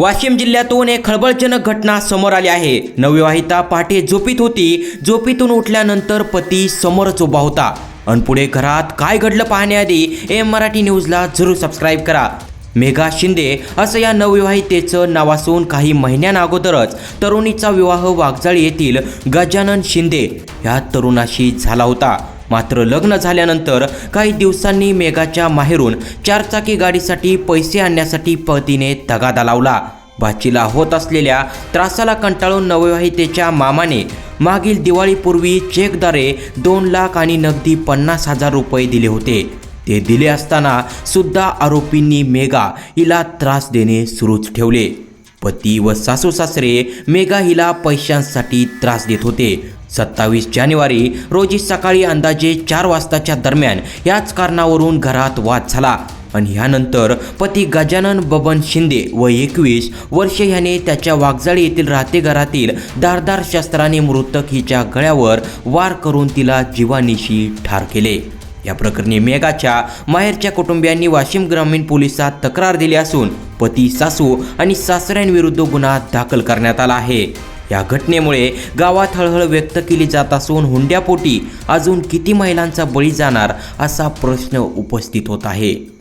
वाशिम जिल्ह्यातून एक खळबळजनक घटना समोर आली आहे. नवविवाहिता पहाटे झोपीत होती. झोपीतून उठल्यानंतर पती समोरच उभा होता. आणि पुढे घरात काय घडलं पाहण्याआधी एम मराठी न्यूजला जरूर सबस्क्राईब करा. मेघा शिंदे असं या नवविवाहितेचं नाव असून काही महिन्यांअगोदरच तरुणीचा विवाह वाघजाळी येथील गजानन शिंदे ह्या तरुणाशी झाला होता. मात्र लग्न झाल्यानंतर काही दिवसांनी मेघाच्या माहेरून चारचाकी गाडीसाठी पैसे आणण्यासाठी पतीने तगादा लावला. भाचीला होत असलेल्या त्रासाला कंटाळून नवविवाहितेच्या मामाने मागील दिवाळीपूर्वी चेकद्वारे दोन लाख आणि नगदी पन्नास हजार रुपये दिले होते. ते दिले असताना सुद्धा आरोपींनी मेघा हिला त्रास देणे सुरूच ठेवले. पती व सासू सासरे मेघा हिला पैशांसाठी त्रास देत होते. सत्तावीस जानेवारी रोजी सकाळी अंदाजे चार वाजताच्या दरम्यान याच कारणावरून घरात वाद झाला. आणि ह्यानंतर पती गजानन बबन शिंदे व एकवीस वर्षे ह्याने त्याच्या वाघजाळी येथील राहते घरातील धारदार शस्त्राने मृतक हिच्या गळ्यावर वार करून तिला जीवानिशी ठार केले. या प्रकरणी मेघाच्या माहेरच्या कुटुंबियांनी वाशिम ग्रामीण पोलिसात तक्रार दिली असून पती सासू आणि सासऱ्यांविरुद्ध गुन्हा दाखल करण्यात आला आहे. या घटनेमुळे गावात हळहळ व्यक्त केली जात असून हुंड्यापोटी अजून किती महिलांचा बळी जाणार असा प्रश्न उपस्थित होत आहे.